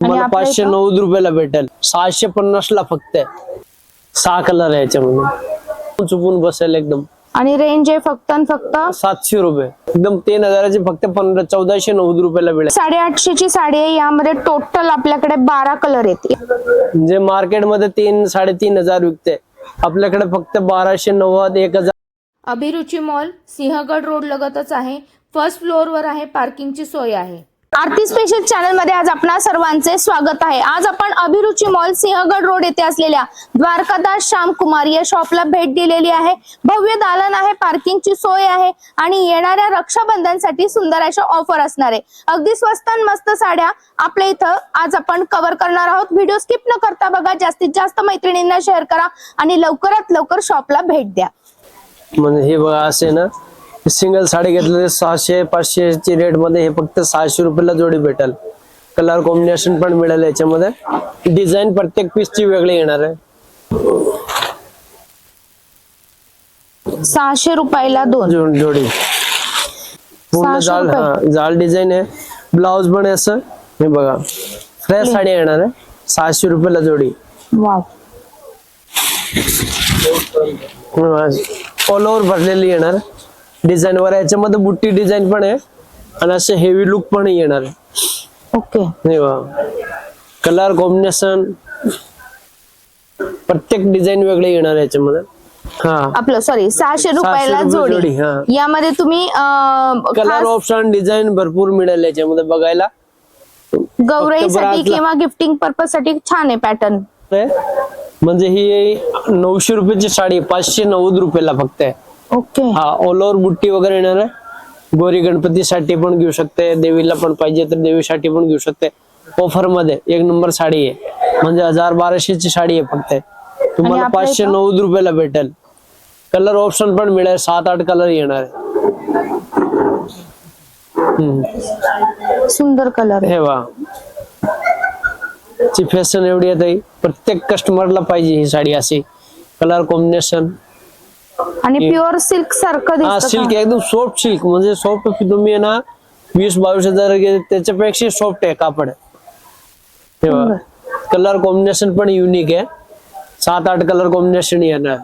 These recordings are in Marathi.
तुम्हाला आपल्या पाचशे इथं? नव्वद रुपयाला भेटेल. सहाशे पन्नास ला फक्त आहे. सहा कलर आहे याच्यामध्ये चुपून बसेल एकदम. आणि रेंज आहे फक्त आणि फक्त? सातशे रुपये. एकदम तीन हजाराचे फक्त पंधरा चौदाशे नव्वद रुपयाला मिळेल साडेआठशे ची साडी आहे यामध्ये टोटल आपल्याकडे बारा कलर येते म्हणजे मार्केटमध्ये तीन साडेतीन हजार विकते. आपल्याकडे फक्त बाराशे नव्वद एक हजार. अभिरुची मॉल सिंहगड रोड लगतच आहे. फर्स्ट फ्लोअरवर आहे पार्किंगची सोय आहे. आरती स्पेशल चॅनलमध्ये आज आपण सर्वांचे स्वागत आहे. आज आपण अभिरुची मॉल सिंहगड रोड येथे असलेल्या द्वारकादास श्याम कुमार या शॉपला भेट दिलेली आहे. भव्य दालन आहे पार्किंगची सोय आहे आणि येणाऱ्या रक्षाबंधनसाठी सुंदर अशा ऑफर असणार आहे. अगदी स्वस्त आणि मस्त साड्या आपल्या इथं आज आपण कव्हर करणार आहोत. व्हिडिओ स्किप न करता बघा जास्तीत जास्त मैत्रिणींना शेअर करा आणि लवकरात लवकर शॉपला भेट द्या. म्हणजे हे बघा असे ना सिंगल साडी घेतलं तर सहाशे पाचशे ची रेटमध्ये हे फक्त सहाशे रुपयाला जोडी भेटेल. कलर कॉम्बिनेशन पण मिळेल याच्यामध्ये. डिझाईन प्रत्येक पीस ची वेगळी येणार आहे. सहाशे रुपयाला दोन. जोडी. पूर्ण जाल. हा जाल डिझाईन आहे. ब्लाउज पण आहे असं. हे बघा. फ्रेश साडी येणार आहे. सहाशे रुपयाला जोडी. ऑल ओव्हर भरलेली येणार. डिझाईन वर याच्यामध्ये बुट्टी डिझाईन पण आहे आणि असं हेवी लुक पण येणार आहे. ओके. कलर कॉम्बिनेशन प्रत्येक डिझाईन वेगळे येणार आहे याच्यामध्ये. हा. आपलं सॉरी सहाशे रुपयाला रुपये जोडी. यामध्ये तुम्ही कलर ऑप्शन डिझाईन भरपूर मिळेल याच्यामध्ये बघायला. गौराईसाठी किंवा गिफ्टिंग पर्पजसाठी छान आहे पॅटर्न. म्हणजे ही नऊशे रुपयाची साडी पाचशे नव्वद रुपयाला फक्त आहे. ओके. हा ऑल ओव्हर बुट्टी वगैरे येणार आहे. गोरी गणपतीसाठी पण घेऊ शकते देवीला पण पाहिजे तर देवीसाठी पण घेऊ शकते. ऑफरमध्ये एक नंबर साडी आहे. म्हणजे हजार बाराशेची साडी आहे फक्त. तुम्हाला पाचशे? नव्वद रुपयाला भेटेल. कलर ऑप्शन पण मिळेल सात आठ कलर येणार आहे. सुंदर कलर आहे. हे वा. ची फॅशन एवढी आहे प्रत्येक कस्टमरला पाहिजे ही साडी अशी. कलर कॉम्बिनेशन आणि प्युअर सिल्क सारखं हा दिसत सिल्क एकदम सॉफ्ट सिल्क म्हणजे सॉफ्ट तुम्ही आहे ना वीस बावीस हजार घे- त्याच्यापेक्षा सॉफ्ट आहे कापड. कलर कॉम्बिनेशन पण युनिक आहे. सात आठ कलर कॉम्बिनेशन येणार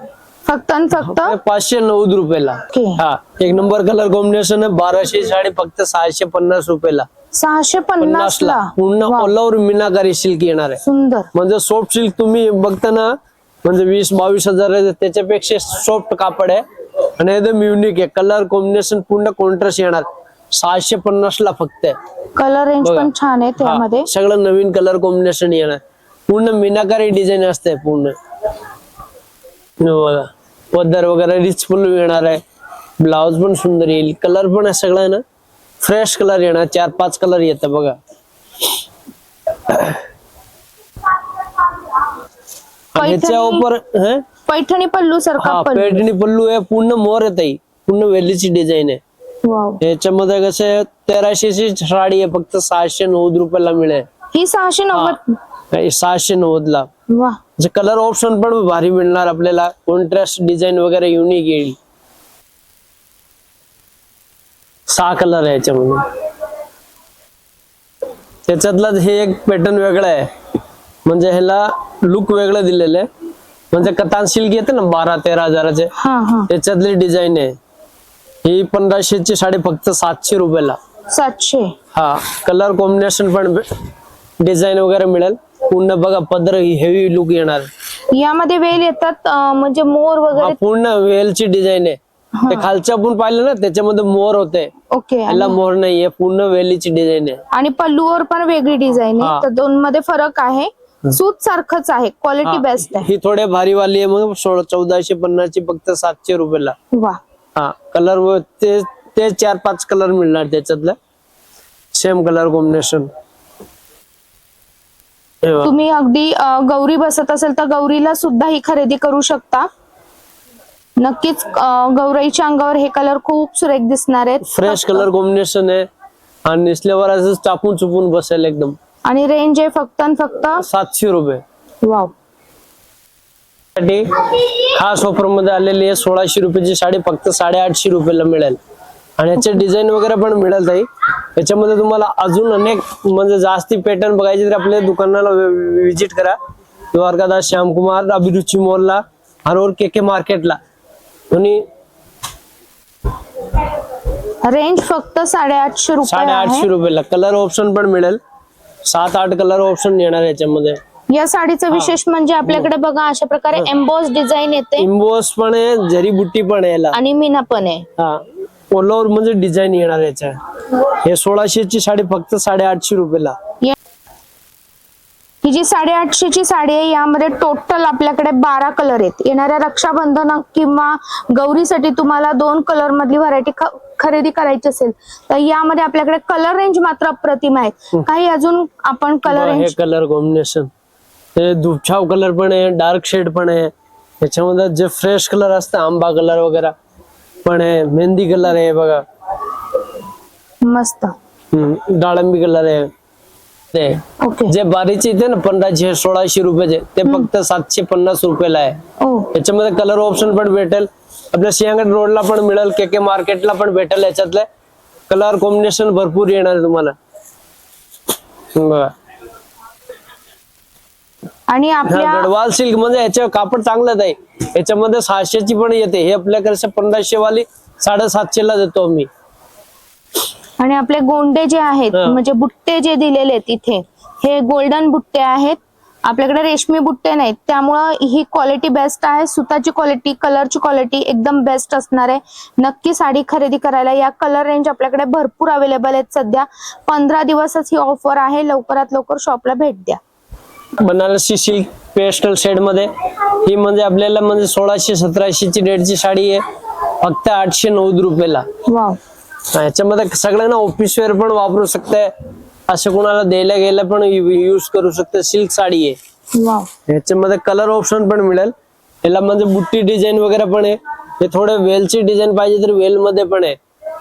फक्त आणि फक्त? हे पाचशे नव्वद रुपयाला. ओके. हा एक नंबर कलर कॉम्बिनेशन आहे बाराशे साडी फक्त सहाशे पन्नास रुपयाला. सहाशे पन्नास ला पूर्ण ऑल ओव्हर मीनाकारी सिल्क येणार आहे. सुंदर. म्हणजे सॉफ्ट सिल्क तुम्ही बघताना म्हणजे वीस बावीस हजार आहे, त्याच्यापेक्षा सॉफ्ट कापड आहे. आणि एकदम युनिक आहे. कलर कॉम्बिनेशन पूर्ण कॉन्ट्रास्ट येणार. सहाशे पन्नास ला फक्त कलर रेंज. पण छान आहे त्यामध्ये. सगळं नवीन कलर कॉम्बिनेशन येणार. पूर्ण मीनाकारी डिझाईन असते पूर्ण. बघा. पदर वगैरे रिच फुल येणार आहे. ब्लाउज पण सुंदर येईल. कलर पण आहे सगळं ना. फ्रेश कलर येणार. चार पाच कलर येतं बघा. पैठणी- उपर? पैठणी पल्लू सारखा हा पल्लू? आहे पूर्ण मोर आहे ताई. पूर्ण वेलीची डिझाईन आहे. याच्यामध्ये कसं आहे तेराशेची साडी आहे फक्त सहाशे नव्वद रुपयाला मिळेल. ही सहाशे नव्वद? सहाशे नव्वद ला कलर ऑप्शन पण भारी मिळणार आपल्याला. कॉन्ट्रास्ट डिझाईन वगैरे युनिक येईल. सहा कलर आहे याच्यामध्ये. त्याच्यातलं हे एक पॅटर्न वेगळं आहे. म्हणजे ह्याला लुक वेगळं दिलेलं आहे. म्हणजे कतान सिल्क येते ना बारा तेरा हजाराचे. हा हा. त्याच्यातली डिझाईन आहे. ही पंधराशेची साडी फक्त सातशे रुपयाला. सातशे. हा कलर कॉम्बिनेशन पण डिझाईन वगैरे मिळेल. पूर्ण बघा पदर हेवी लुक येणार. यामध्ये वेल येतात अं, म्हणजे मोर हा वगैरे? पूर्ण वेलची डिझाईन आहे. ते खालच्या आपण पाहिलं ना त्याच्यामध्ये मोर होते. ओके याला मोर नाहीये पूर्ण वेलीची डिझाईन आहे. आणि पल्लूवर पण वेगळी डिझाईन हा. आहे तर दोन मध्ये फरक आहे. सूत सारखंच आहे. क्वालिटी बेस्ट आहे. ही थोडे भारी वाली आहे मग सोळा चौदाशे पन्नास ची फक्त सातशे रुपयाला. वा. हा कलर व ते ते चार पाच कलर मिळणार त्याच्यातलं. सेम कलर कॉम्बिनेशन तुम्ही अगदी गौरी बसत असेल तर गौरीला सुद्धा ही खरेदी करू शकता. नक्कीच गौराईच्या अंगावर हे कलर खूप सुरेख दिसणार आहेत. फ्रेश कलर कॉम्बिनेशन आहे. आणि नेसल्यावर असं चापून चुपून बसेल एकदम. आणि रेंज आहे फक्त आणि फक्त? सातशे रुपये. वावसाठी खास ऑफरमध्ये आलेली आहे सोळाशे रुपयाची साडी फक्त साडेआठशे रुपयाला मिळेल. आणि याचे डिझाईन वगैरे पण मिळेल ताई. याच्यामध्ये तुम्हाला अजून अनेक म्हणजे जास्ती पॅटर्न बघायचे तर आपल्या दुकानाला विजिट करा. द्वारकादास श्यामकुमार अभिरुची मॉलला हरोर के के मार्केटला आणि रेंज फक्त साडेआठशे रुपये साडेआठशे रुपयाला. कलर ऑप्शन पण मिळेल. सात आठ कलर ऑप्शन येणार याच्यामध्ये. या साडीचं विशेष म्हणजे आपल्याकडे बघा अशा प्रकारे एम्बॉस डिझाईन येते. इम्बोस पण आहे जरी बुट्टी पण आहे याला. आणि मीना पण आहे. हा. ओलावर म्हणजे डिझाईन येणार याच्या. हे सोळाशे ची साडी फक्त साडेआठशे रुपयाला. या- ही जी साडेआठशे ची साडी आहे यामध्ये टोटल आपल्याकडे बारा कलर आहेत. येणाऱ्या रक्षाबंधन किंवा गौरीसाठी तुम्हाला दोन कलर मधली व्हरायटी खरेदी करायची असेल तर यामध्ये आपल्याकडे कलर रेंज मात्र अप्रतिम आहेत काही अजून आपण कलर रेंज कलर कॉम्बिनेशन हे धुपछाव कलर पण आहे डार्क शेड पण आहे. याच्यामध्ये जे फ्रेश कलर असतं आंबा कलर वगैरे पण आहे मेहंदी कलर आहे बघा. मस्त. डाळिंबी कलर आहे. ते. ओके. जे बारीचे येते ना पंधराशे सोळाशे रुपयाचे ते फक्त सातशे पन्नास रुपयाला आहे. ओ याच्यामध्ये कलर ऑप्शन पण भेटेल. आपल्या सिंहगड रोडला पण मिळेल के के मार्केटला पण भेटेल याच्यातले. कलर कॉम्बिनेशन भरपूर येणार आहे तुम्हाला. बघा. आणि हा, आपल्या गडवाल सिल्क म्हणजे याच्या कापड चांगलंच आहे. याच्यामध्ये सहाशेची पण येते. हे आपल्याकडे पंधराशे वाली साडेसातशे ला देतो मी आणि आपले गोंडे जे आहेत हा. म्हणजे बुट्टे जे दिलेले आहेत इथे हे गोल्डन बुट्टे आहेत. आपल्याकडे रेशमी बुट्टे नाहीत. त्यामुळं ही क्वालिटी बेस्ट आहे. सुताची क्वालिटी कलरची क्वालिटी एकदम बेस्ट असणार आहे. नक्की साडी खरेदी करायला या कलर रेंज आपल्याकडे भरपूर अवेलेबल आहेत सध्या. पंधरा दिवसच ही ऑफर आहे. लवकरात लवकर शॉपला भेट द्या. बनारसी सिल्क पेस्टल शेडमध्ये ही म्हणजे आपल्याला म्हणजे सोळाशे सतराशे ची रेटची साडी आहे. फक्त आठशे नव्वद रुपयाला. वाव याच्यामध्ये सगळ्यांना ऑफिस वेअर पण वापरू शकते. असं कोणाला द्यायला गेला पण युज करू शकते. सिल्क साडी आहे. याच्यामध्ये कलर ऑप्शन पण मिळेल. याला म्हणजे बुट्टी डिझाईन वगैरे पण आहे. हे थोडे वेलची डिझाईन पाहिजे तर वेल मध्ये पण आहे.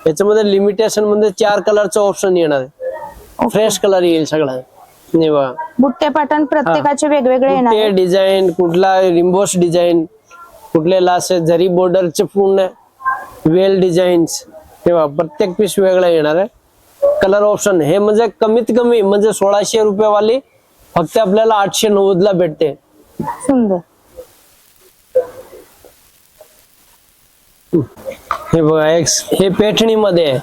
याच्यामध्ये लिमिटेशनमध्ये चार कलरचं ऑप्शन येणार आहे. फ्रेश कलर येईल सगळं. नाही बघा. बुट्टे पॅटर्न प्रत्येकाचे वेगवेगळे येणार. डिझाईन कुठला रिम्बोस डिझाईन कुठले लासे जरी बॉर्डरचे पूर्ण वेल डिझाईन्स तेव्हा प्रत्येक पीस वेगळा येणार आहे. कलर ऑप्शन हे म्हणजे कमीत कमी म्हणजे सोळाशे रुपये वाली फक्त आपल्याला आठशे नव्वद ला भेटते. सुंदर. हे बघा एक हे पेठणी मध्ये आहे.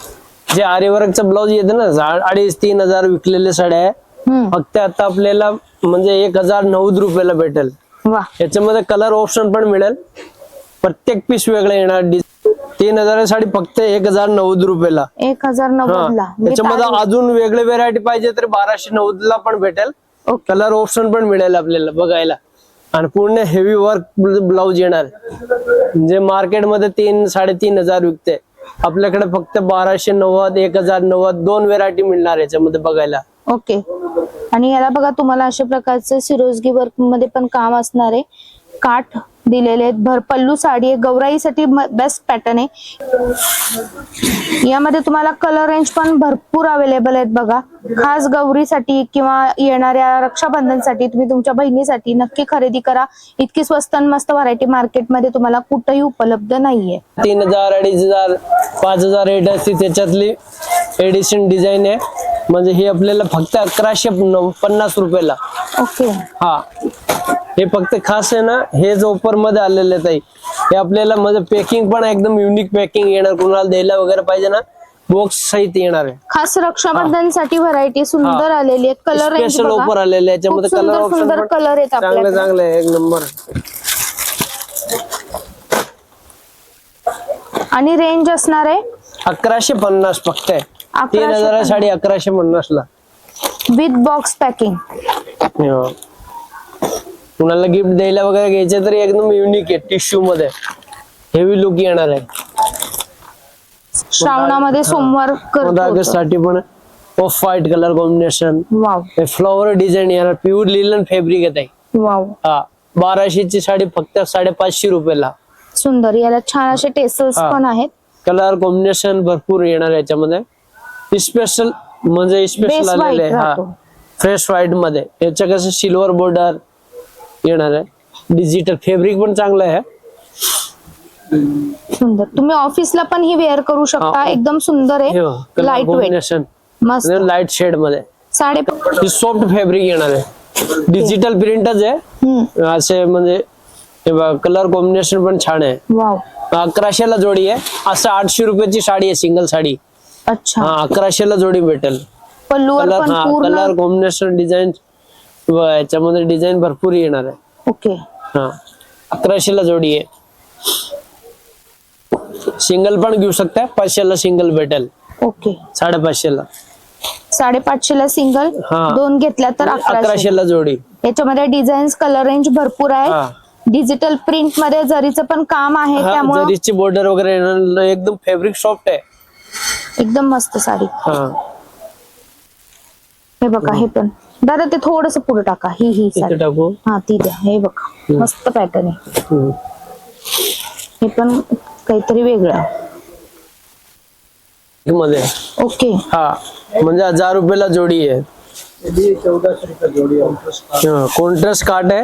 जे आरीवर्कचं ब्लाऊज येते ना अडीच तीन हजार विकलेले साड्या आहे. फक्त आता आपल्याला म्हणजे एक हजार नव्वद रुपयाला भेटेल. याच्यामध्ये कलर ऑप्शन पण मिळेल. प्रत्येक पीस वेगळं येणार तीन हजार साडी फक्त एक हजार नव्वद रुपयाला. एक हजार नव्वद ला याच्यामध्ये अजून वेगळे व्हेरायटी पाहिजे तर बाराशे नव्वद ला पण भेटेल. कलर ऑप्शन पण मिळेल आपल्याला बघायला. आणि पूर्ण हेवी वर्क ब्लाऊज येणार. म्हणजे मार्केटमध्ये तीन साडेतीन हजार विकते. आपल्याकडे फक्त बाराशे नव्वद एक हजार नव्वद दोन व्हेरायटी मिळणार याच्यामध्ये बघायला. ओके. आणि याला बघा तुम्हाला अशा प्रकारचे सिरोजगी वर्कमध्ये पण काम असणार आहे. काठ दिलेले आहेत. भर पल्लू साडी आहे. गौराईसाठी बेस्ट पॅटर्न आहे. यामध्ये तुम्हाला कलर रेंज पण भरपूर अवेलेबल आहेत बघा. खास गौरीसाठी किंवा येणाऱ्या रक्षाबंधनसाठी तुम्ही तुमच्या बहिणीसाठी नक्की खरेदी करा. इतकी स्वस्त आणि मस्त व्हरायटी मार्केटमध्ये तुम्हाला कुठेही उपलब्ध नाहीये. तीन हजार अडीच हजार पाच हजार रेट असते त्याच्यातली एडिशन डिझाईन आहे. म्हणजे ही आपल्याला फक्त अकराशे पन्नास रुपयाला. ओके. हा. हे फक्त खास आहे ना हे जो ऑफरमध्ये आलेले ताई हे आपल्याला म्हणजे पॅकिंग पण एकदम युनिक पॅकिंग येणार. कोणाला द्यायला वगैरे पाहिजे ना बॉक्स सहित येणार आहे. खास रक्षाबंधनसाठी व्हरायटी सुंदर. आलेली आहे. कलर रेंज स्पेशल ऑफर आलेले आहे. याच्यामध्ये कलर सुंदर ऑप्शन सुंदर पण कलर आहेत चांगले आपल्याकडे. चांगले आहे, एक नंबर आणि रेंज असणार आहे? अकराशे पन्नास फक्त आहे. तीन 1150 हजार साडी अकराशे पन्नास ला. विथ बॉक्स पॅकिंग हो. कुणाला गिफ्ट द्यायला वगैरे घ्यायचे तर एकदम युनिक आहे टिश्यू मध्ये. हेवी लुक येणार आहे. श्रावणामध्ये सोमवार पंधरा ऑगस्टसाठी पण off white colour combination wow. Flower design येणार प्युअर लिलन फॅब्रिक येत आहे वाव. हा बाराशे ची साडी फक्त साडेपाचशे रुपयाला. सुंदर याला छान असे टेसल्स. पण आहेत. कलर कॉम्बिनेशन भरपूर येणार याच्यामध्ये. स्पेशल म्हणजे स्पेशल आलेले हा. फ्रेश व्हाईटमध्ये. याच्या कसं सिल्वर बॉर्डर येणार आहे. डिजिटल फॅब्रिक पण चांगलं आहे. सुंदर. तुम्ही ऑफिसला पण ही वेअर करू शकता. एकदम सुंदर आहे. लाइट वेट मस्त. लाइट शेडमध्ये. साडे सॉफ्ट फॅब्रिक येणार आहे. डिजिटल प्रिंटच आहे. असे म्हणजे कलर कॉम्बिनेशन पण छान आहे. वाव. अकराशेला जोडी आहे. असं आठशे रुपयाची साडी आहे सिंगल साडी. अच्छा. हा अकराशेला जोडी भेटेल. कलर हा कॉम्बिनेशन डिझाईन याच्यामध्ये डिझाईन भरपूर येणार आहे. ओके. हा अकराशेला जोडी आहे. सिंगल पण घेऊ शकता पाचशेला सिंगल भेटेल. ओके. साडेपाचशेला. साडेपाचशे ला सिंगल हा. दोन घेतल्या तर अकराशे. अकराशेला जोडी. याच्यामध्ये डिझाईन्स कलर रेंज भरपूर आहे. डिजिटल प्रिंटमध्ये जरीचं पण काम आहे हा, त्यामुळे जरीची बॉर्डर वगैरे येणार, एकदम फॅब्रिक सॉफ्ट आहे. एकदम मस्त साडी. हा. हे बघा हे पण. दादा ते थोडस पुढे टाका. ही ही इथे साडी. टाकू. हा ती द्या. हे बघा. मस्त पॅटर्न आहे. हम्म. हे पण काहीतरी वेगळं. मध्ये. ओके. हा. म्हणजे हजार रुपयाला जोडी आहे. कॉन्ट्रास्ट कार्ड आहे.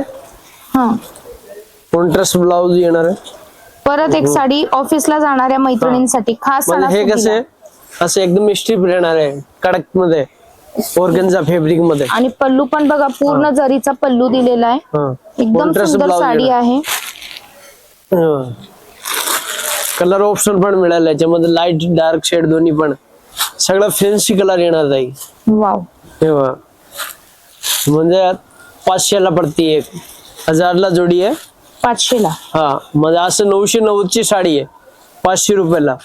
हा. कॉन्ट्रास्ट ब्लाउज येणार आहे. परत एक साडी ऑफिसला जाणाऱ्या मैत्रिणींसाठी खास म्हणजे हे सणासुदीला. कसे? असं एकदम स्ट्रीप राहणार आहे कडकमध्ये ऑर्गनचा फॅब्रिकमध्ये आणि पल्लू पण बघा पूर्ण जरीचा पल्लू दिलेला आहे. एकदम सुंदर साडी येणार. आहे. कलर ऑप्शन पण मिळालं याच्यामध्ये लाइट डार्क शेड दोन्ही पण. सगळं फॅन्सी कलर येणार वाव तेव्हा म्हणजे पाचशेला पडती एक. हजारला जोडी आहे. पाचशे ला. हा म्हणजे असं नऊशे नव्वदची साडी आहे. पाचशे रुपयाला.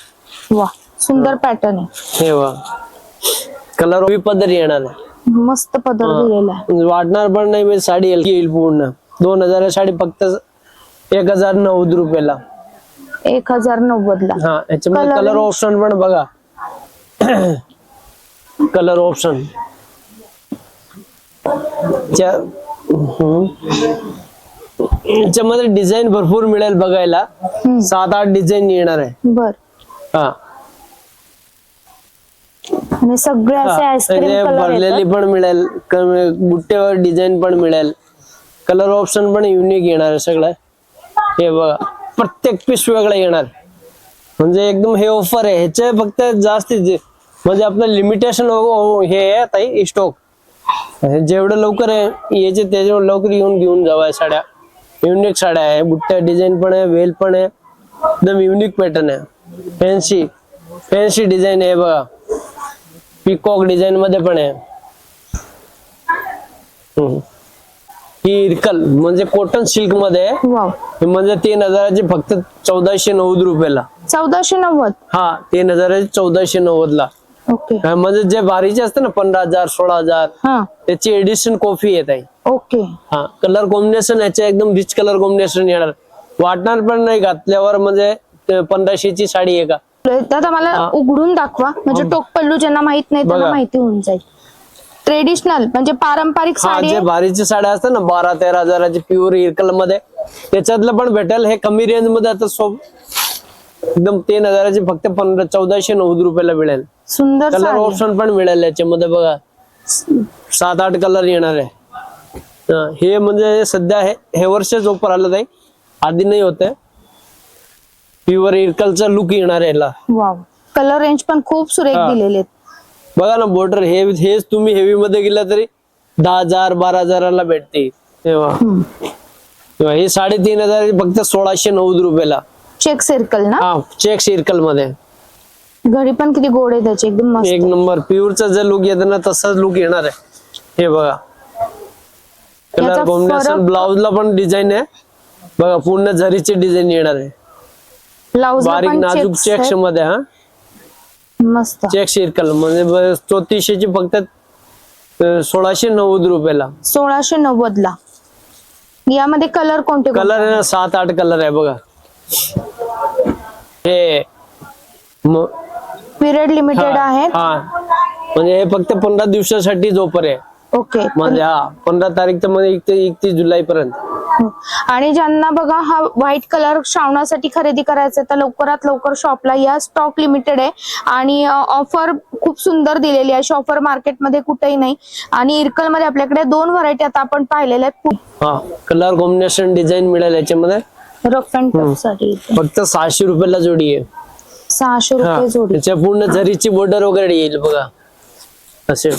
वा सुंदर पॅटर्न आहे. तेव्हा कलर पदर येणार आहे. मस्त पदर. दिलेला आहे. म्हणजे वाटणार पण नाही म्हणजे साडी हलकी येईल पूर्ण. दोन हजार साडी फक्त एक हजार नव्वद रुपयाला. एक हजार नव्वद ला हा याच्यामध्ये कलर ऑप्शन पण बघा. कलर ऑप्शन याच्यामध्ये डिझाईन भरपूर मिळेल बघायला. सात आठ डिझाईन येणार आहे. बर. हा. आणि सगळे असे आईस्क्रीम त्याचे कलर भरलेली पण मिळेल कमी- बुट्टेवर डिझाईन पण मिळेल. कलर ऑप्शन पण युनिक येणार आहे सगळं. हे बघा. प्रत्येक पीस वेगळं येणार. म्हणजे एकदम हे ऑफर आहे. ह्याचे फक्त जास्त म्हणजे आपलं लिमिटेशन हो- हो- हो- हे आहे ताई स्टॉक जेवढं लवकर आहे याचे त्याच्यावर लवकर येऊन घेऊन जावा साड्या. युनिक साड्या आहे बुट्ट्या डिझाईन पण आहे वेल पण आहे. एकदम युनिक पॅटर्न आहे. फॅन्सी फॅन्सी डिझाईन आहे बघा. पिकॉक डिझाईन मध्ये पण आहे. ही इरकल म्हणजे कॉटन सिल्कमध्ये आहे वाव म्हणजे तीन हजाराची फक्त चौदाशे नव्वद रुपयाला. चौदाशे नव्वद? हा तीन हजाराची चौदाशे नव्वद ला ओके हा, म्हणजे जे भारीचे असते ना पंधरा हजार सोळा हजार हा. त्याची एडिशन कॉफी येत आहे. ओके हा कलर कॉम्बिनेशन याचे एकदम रिच कलर कॉम्बिनेशन येणार. वाटणार पण नाही घातल्यावर म्हणजे ते पंधराशेची साडी आहे का? दादा मला हा. उघडून दाखवा. म्हणजे टोक पल्लू ज्यांना माहीत नाही त्यांना बघा. माहिती होऊन जाईल. ट्रेडिशनल म्हणजे पारंपरिक हा साडी जे आहे. भारीची साड्या असतात ना बारा तेरा हजाराची प्युअर इरकलमध्ये त्याच्यातलं पण भेटेल. हे कमी रेंजमध्ये आता सो एकदम तीन हजाराची फक्त पंधरा चौदाशे नव्वद रुपयाला मिळेल. सुंदर कलर साडी. ऑप्शन पण मिळेल याच्यामध्ये बघा. सात आठ कलर येणार आहे. हा, हे म्हणजे सध्या हे हे वर्षच ऑफर आलं नाही आधी नाही होत प्युअर इरकलचा लुक येणार आहे याला. वाव कलर रेंज पण खूप सुरेख हा. दिलेले आहेत. बघा ना बॉर्डर हे हेच तुम्ही हेवी मध्ये गेला तरी दहा हजार बारा हजाराला भेटते. तेव्हा. तेव्हा हे साडेतीन हजार फक्त सोळाशे नव्वद रुपयाला. चेक सर्कल ना? हा चेक सर्कलमध्ये. घडी पण किती गोड आहे त्याचे एकदम मस्त एक नंबर प्युअरचा जर लुक येतो ना तसाच लुक येणार आहे. हे बघा. कलर याचा कॉम्बिनेशन ब्लाउजला पण डिझाईन आहे. बघा पूर्ण झरीची डिझाईन येणार आहे. ब्लाउज बारीक नाजूक चेक्समध्ये हा. मस्त. चेक सर्कल म्हणजे चौतीसशेची फक्त अं, सोळाशे नव्वद रुपयाला. सोळाशे नव्वद ला यामध्ये कलर कोणते? कलर आहे ना सात आठ कलर आहे बघा. हे म- पिरियड लिमिटेड हा आहेत. हा. म्हणजे हे फक्त पंधरा दिवसासाठी जोपर आहे ओके म्हणजे हा पंधरा तारीख तर म्हणजे एकतीस जुलै पर्यंत आणि ज्यांना बघा हा व्हाईट कलर श्रावणासाठी खरेदी करायचा आहे तर लवकरात लवकर शॉपला या. स्टॉक लिमिटेड आहे. आणि ऑफर खूप सुंदर दिलेली आहे. अशी ऑफर मार्केटमध्ये कुठेही नाही. आणि इरकलमध्ये आपल्याकडे दोन व्हरायटी आता आपण पाहिलेल्या आहेत. हा कलर कॉम्बिनेशन डिझाईन मिळेल याच्यामध्ये? रफ अँडसाठी. फक्त सहाशे रुपयाला जोडी आहे. सहाशे रुपये जोडी. पूर्ण झरीची बॉर्डर वगैरे येईल बघा. असे.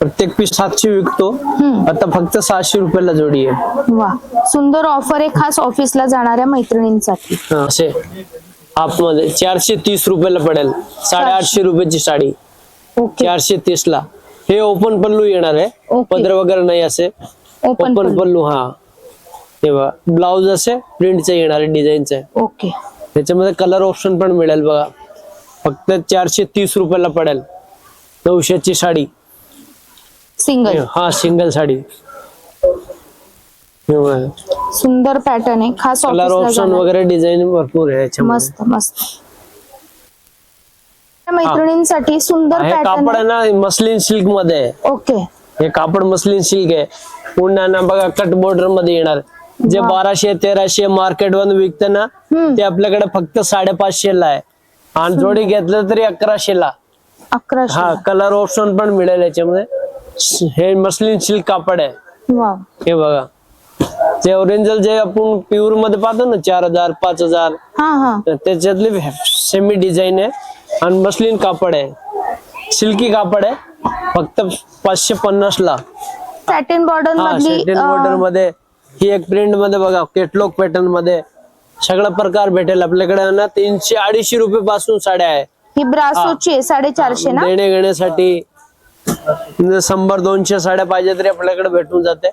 प्रत्येक पीस सातशे विकतो. आता फक्त सहाशे रुपयाला जोडी आहे. वा. सुंदर ऑफर आहे खास ऑफिसला जाणाऱ्या मैत्रिणींसाठी. असे. आतमध्ये चारशे तीस रुपयाला पडेल. साडेआठशे रुपयाची साडी. ओके. चारशे तीस ला हे ओपन पल्लू येणार आहे. ओके. पदर वगैरे नाही असे. Open open pallu. हा. हे बघा ब्लाउज असे प्रिंटचं येणार आहे डिझाईनचं. आहे ओके. त्याच्यामध्ये कलर ऑप्शन पण मिळेल बघा. फक्त चारशे तीस रुपयाला पडेल. नऊशेची साडी. सिंगल. हा सिंगल साडी. कलर सुंदर पॅटर्न आहे. खास ऑफिसला ऑप्शन वगैरे डिझाईन भरपूर आहे याच्यामध्ये. मस्त मस्त. मैत्रिणींसाठी सुंदर हे पॅटर्न कापड आहे. ना मस्लिन सिल्कमध्ये आहे. ओके. हे कापड मस्लिन सिल्क आहे. पुन्हा ना बघा कट बॉर्डरमध्ये येणार. जे. बाराशे तेराशे मार्केट वर विकते ना हम्म. ते आपल्याकडे फक्त साडेपाचशे ला आहे. आणि जोडी घेतलं तरी अकराशे ला. हा अकराशे कलर ऑप्शन पण मिळेल याच्यामध्ये. हे मस्लिन सिल्क कापड आहे. हे बघा. ते ओरिजिनल जे आपण प्युअरमध्ये पाहतो ना चार हजार पाच हजार हा हा. तर त्याच्यातली सेमी डिझाईन आहे आणि मस्लिन कापड आहे. सिल्की कापड आहे. फक्त पाचशे पन्नास ला. Satin border बॉर्डरमध्ये. ही एक प्रिंटमध्ये बघा केटलॉग पॅटर्नमध्ये. सगळा प्रकार भेटेल आपल्याकडे ना. तीनशे अडीचशे रुपये पासून साड्या आहे. ही ब्रासोची साडेचारशे ना? देणे घेण्यासाठी म्हणजे शंभर दोनशे साड्या पाहिजे तरी आपल्याकडे भेटून जाते.